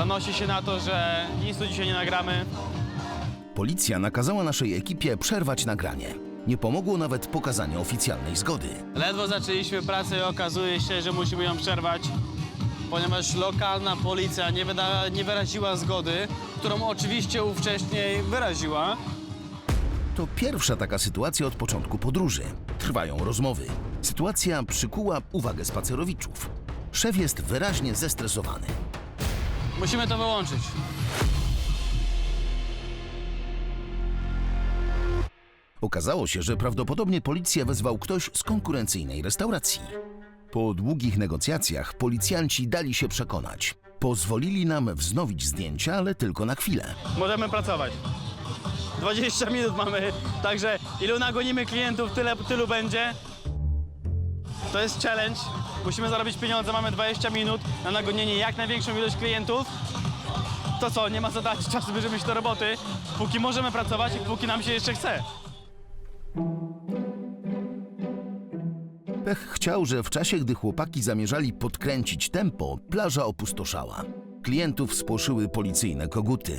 Zanosi się na to, że nic tu dzisiaj nie nagramy. Policja nakazała naszej ekipie przerwać nagranie. Nie pomogło nawet pokazanie oficjalnej zgody. Ledwo zaczęliśmy pracę i okazuje się, że musimy ją przerwać, ponieważ lokalna policja nie, wyda, nie wyraziła zgody, którą oczywiście ówcześniej wyraziła. To pierwsza taka sytuacja od początku podróży. Trwają rozmowy. Sytuacja przykuła uwagę spacerowiczów. Szef jest wyraźnie zestresowany. Musimy to wyłączyć. Okazało się, że prawdopodobnie policję wezwał ktoś z konkurencyjnej restauracji. Po długich negocjacjach policjanci dali się przekonać. Pozwolili nam wznowić zdjęcia, ale tylko na chwilę. Możemy pracować. 20 minut mamy, także ilu nagonimy klientów, tyle, tylu będzie. To jest challenge. Musimy zarobić pieniądze, mamy 20 minut na nagonienie jak największą ilość klientów. To co, nie ma za dać czasu, bierzemy się do roboty, póki możemy pracować i póki nam się jeszcze chce. Pech chciał, że w czasie, gdy chłopaki zamierzali podkręcić tempo, plaża opustoszała. Klientów spłoszyły policyjne koguty.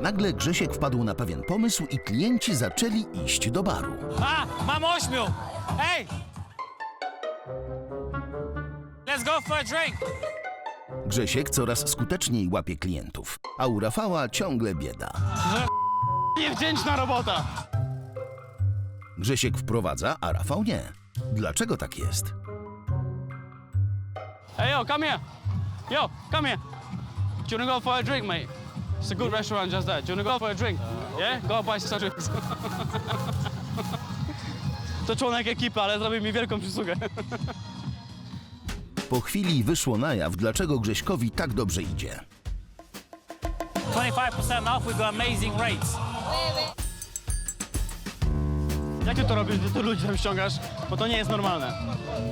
Nagle Grzesiek wpadł na pewien pomysł i klienci zaczęli iść do baru. A, mam ośmiu! Ej! Let's go for a drink! Grzesiek coraz skuteczniej łapie klientów, a u Rafała ciągle bieda. Niewdzięczna robota! Grzesiek wprowadza, a Rafał nie. Dlaczego tak jest? Hey yo, come here! Yo, come here! Do you wanna go for a drink, mate? It's a good restaurant just there. Do you wanna go for a drink? Yeah? Go buy some drinks. To członek ekipy, ale zrobił mi wielką przysługę. Po chwili wyszło na jaw, dlaczego Grześkowi tak dobrze idzie. 25% off, we got amazing rates. Jak ty to robisz, gdy tu ludzi tam ściągasz? Bo to nie jest normalne.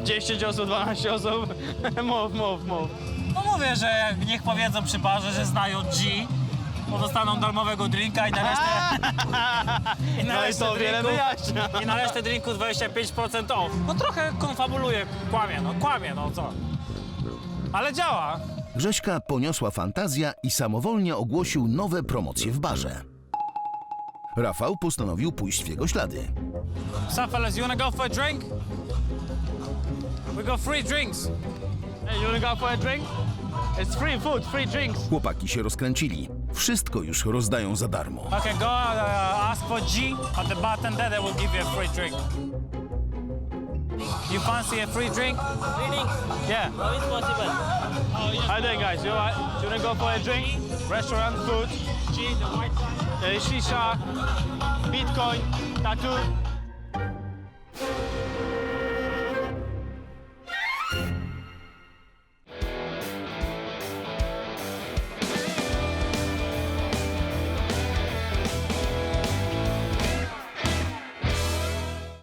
10 osób, 12 osób. mów, mów, mów. No mówię, że jak niech powiedzą przy barze, że znają G, bo dostaną darmowego drinka i na resztę... I na No i resztę to wiele drinku- wyjaśnia. I na resztę drinku 25% off. No trochę konfabuluje, kłamie, no kłamie, no co. Ale działa. Grześka poniosła fantazja i samowolnie ogłosił nowe promocje w barze. Rafał postanowił pójść w jego ślady. So fellas, you wanna go for a drink? We got free drinks. Hey, you wanna go for a drink? It's free food, free drinks. Chłopaki się rozkręcili. Wszystko już rozdają za darmo. Okay, go uh, ask for G at the bartender. They will give you a free drink. You fancy a free drink? Free drink? Yeah. How is possible? How you doing, guys? You alright? Do you wanna go for a drink? Restaurant food, G, the white one. uh, shisha, bitcoin, tattoo.